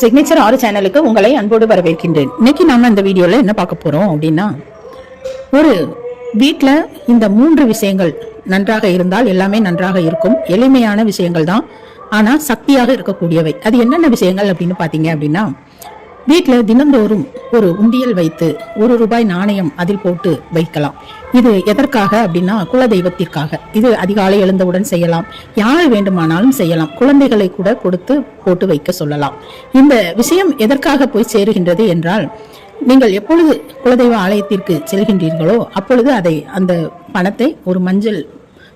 Signature ஆறு சேனலுக்கு உங்களை அன்போடு வரவேற்கின்றேன். இன்னைக்கு நாம இந்த வீடியோல என்ன பார்க்க போறோம் அப்படின்னா ஒரு வீட்டில் இந்த மூன்று விஷயங்கள் நன்றாக இருந்தால் எல்லாமே நன்றாக இருக்கும். எளிமையான விஷயங்கள் தான். ஆனால் சக்தியாக இருக்கக்கூடியவை. அது என்னென்ன விஷயங்கள் அப்படின்னு பார்த்தீங்க அப்படின்னா வீட்டில் தினந்தோறும் ஒரு உண்டியல் வைத்து ஒரு ரூபாய் நாணயம் அதில் போட்டு வைக்கலாம். இது எதற்காக அப்படின்னா குலதெய்வத்திற்காக. இது அதிகாலை எழுந்தவுடன் செய்யலாம். யார் வேண்டுமானாலும் செய்யலாம். குழந்தைகளை கூட கொடுத்து போட்டு வைக்க சொல்லலாம். இந்த விஷயம் எதற்காக போய் சேருகின்றது என்றால் நீங்கள் எப்பொழுது குலதெய்வ ஆலயத்திற்கு செல்கின்றீர்களோ அப்பொழுது அதை அந்த பணத்தை ஒரு மஞ்சள்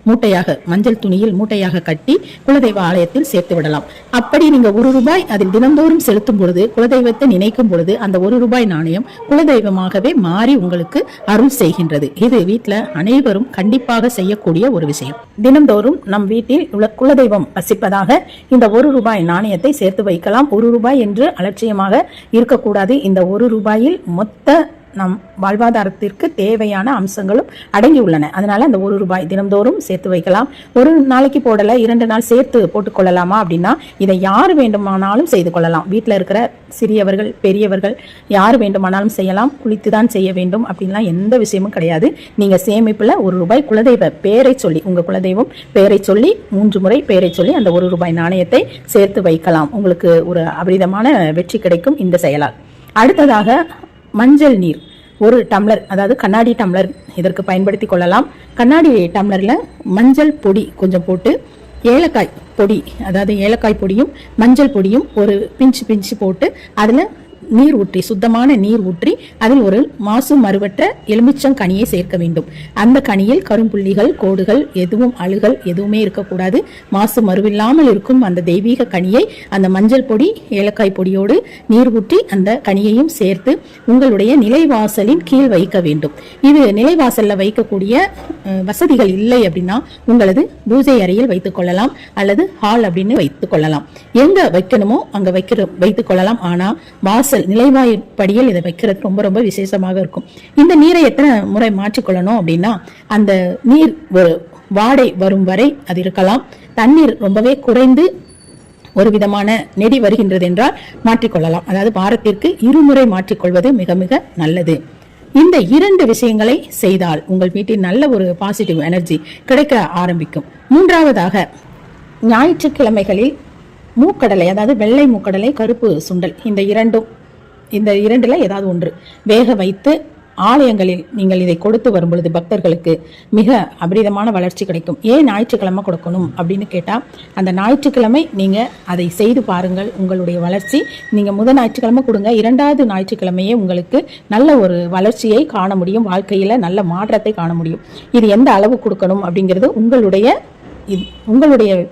மூட்டையாக மஞ்சள் துணியில் மூட்டையாக கட்டி குலதெய்வ ஆலயத்தில் சேர்த்து விடலாம். அப்படி நீங்க ஒரு ரூபாய் அதில் தினந்தோறும் செலுத்தும் பொழுது குலதெய்வத்தை நினைக்கும் பொழுது அந்த ஒரு ரூபாய் நாணயம் குலதெய்வமாகவே மாறி உங்களுக்கு அருள் செய்கின்றது. இது வீட்டில் அனைவரும் கண்டிப்பாக செய்யக்கூடிய ஒரு விஷயம். தினந்தோறும் நம் வீட்டில் உள்ள குலதெய்வம் வசிப்பதாக இந்த ஒரு ரூபாய் நாணயத்தை சேர்த்து வைக்கலாம். ஒரு ரூபாய் என்று அலட்சியமாக இருக்கக்கூடாது. இந்த ஒரு ரூபாயில் மொத்த நம் வாழ்வாதாரத்திற்கு தேவையான அம்சங்களும் அடங்கி உள்ளன அதனால அந்த ஒரு ரூபாய் தினம்தோறும் சேர்த்து வைக்கலாம். ஒரு நாளைக்கு போடல இரண்டு நாள் சேர்த்து போட்டுக்கொள்ளலாமா அப்படின்னா இதை யார் வேண்டுமானாலும் செய்து கொள்ளலாம். வீட்டில் இருக்கிற சிறியவர்கள் பெரியவர்கள் யார் வேண்டுமானாலும் செய்யலாம். குளித்து தான் செய்ய வேண்டும் அப்படின்லாம் எந்த விஷயமும் கிடையாது. நீங்கள் சேமிப்பில் ஒரு ரூபாய் குலதெய்வ பேரை சொல்லி உங்கள் குலதெய்வம் பேரை சொல்லி மூன்று முறை பேரை சொல்லி அந்த ஒரு ரூபாய் நாணயத்தை சேர்த்து வைக்கலாம். உங்களுக்கு ஒரு அபரிதமான வெற்றி கிடைக்கும் இந்த செயலால். அடுத்ததாக மஞ்சள் நீர். ஒரு டம்ளர் அதாவது கண்ணாடி டம்ளர் இதற்கு பயன்படுத்தி கொள்ளலாம். கண்ணாடி டம்ளரில் மஞ்சள் பொடி கொஞ்சம் போட்டு ஏலக்காய் பொடி அதாவது ஏலக்காய் பொடியும் மஞ்சள் பொடியும் ஒரு பிஞ்சு பிஞ்சு போட்டு அதில் நீர் ஊற்றி சுத்தமான நீர் ஊற்றி அதில் ஒரு மாசு மறுவற்ற எலுமிச்சம் கனியை சேர்க்க வேண்டும். அந்த கனியில் கரும்புள்ளிகள் கோடுகள் எதுவும் அழுகல் எதுவுமே இருக்கக்கூடாது. மாசு மறுவில்லாமல் இருக்கும் அந்த தெய்வீக கனியை அந்த மஞ்சள் பொடி ஏலக்காய் பொடியோடு நீர் ஊற்றி அந்த கனியையும் சேர்த்து உங்களுடைய நிலைவாசலின் கீழ் வைக்க வேண்டும். இது நிலைவாசலில் வைக்கக்கூடிய வசதிகள் இல்லை அப்படின்னா உங்களது பூஜை அறையில் வைத்துக் கொள்ளலாம் அல்லது ஹால் அப்படின்னு வைத்துக் கொள்ளலாம். எங்க வைக்கணுமோ அங்க வைக்கிற வைத்துக் கொள்ளலாம். ஆனா வாசல் வாசல் நிலைவாய்ப்படியில் இதை வைக்கிறது ரொம்ப ரொம்ப விசேஷமாக இருக்கும். இந்த நீரை எத்தனை முறை மாற்றிக்கொள்ளணும் அப்படின்னா அந்த நீர் ஒரு வாடை வரும் வரை அது இருக்கலாம். தண்ணீர் ரொம்பவே குறைந்து ஒரு விதமான நெடி வருகின்றது என்றால் மாற்றிக்கொள்ளலாம். அதாவது வாரத்திற்கு இருமுறை மாற்றிக்கொள்வது மிக மிக நல்லது. இந்த இரண்டு விஷயங்களை செய்தால் உங்கள் வீட்டில் நல்ல ஒரு பாசிட்டிவ் எனர்ஜி கிடைக்க ஆரம்பிக்கும். மூன்றாவதாக ஞாயிற்றுக்கிழமைகளில் மூக்கடலை அதாவது வெள்ளை மூக்கடலை கருப்பு சுண்டல் இந்த இரண்டும் இந்த இரண்டில் ஏதாவது ஒன்று. வேக வைத்து ஆலயங்களில் நீங்கள் இதை கொடுத்து வரும்பொழுது பக்தர்களுக்கு மிக அபரிதமான வளர்ச்சி கிடைக்கும். ஏன் ஞாயிற்றுக்கிழமை கொடுக்கணும் அப்படின்னு கேட்டால் அந்த ஞாயிற்றுக்கிழமை நீங்கள் அதை செய்து பாருங்கள். உங்களுடைய வளர்ச்சி நீங்கள் முதல் ஞாயிற்றுக்கிழமை கொடுங்க. இரண்டாவது ஞாயிற்றுக்கிழமையே உங்களுக்கு நல்ல ஒரு வளர்ச்சியை காண முடியும். வாழ்க்கையில் நல்ல மாற்றத்தை காண முடியும். இது எந்த அளவு கொடுக்கணும் அப்படிங்கிறது உங்களுடைய இது- உங்களுடைய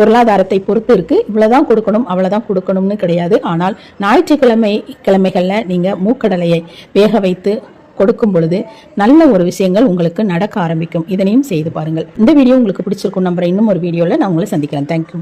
பொருளாதாரத்தை பொறுத்து இருக்கு. இவ்வளவுதான் கொடுக்கணும் அவ்வளவுதான் கொடுக்கணும்னு கிடையாது. ஆனால் ஞாயிற்றுக்கிழமை கிழமைகள்ல நீங்க மூக்கடலையை வேக வைத்து கொடுக்கும் பொழுது நல்ல ஒரு விஷயங்கள் உங்களுக்கு நடக்க ஆரம்பிக்கும். இதனையும் செய்து பாருங்கள். இந்த வீடியோ உங்களுக்கு பிடிச்சிருக்கும் நம்புற இன்னும் ஒரு வீடியோவில் நான் உங்களை சந்திக்கிறேன். தேங்க்யூ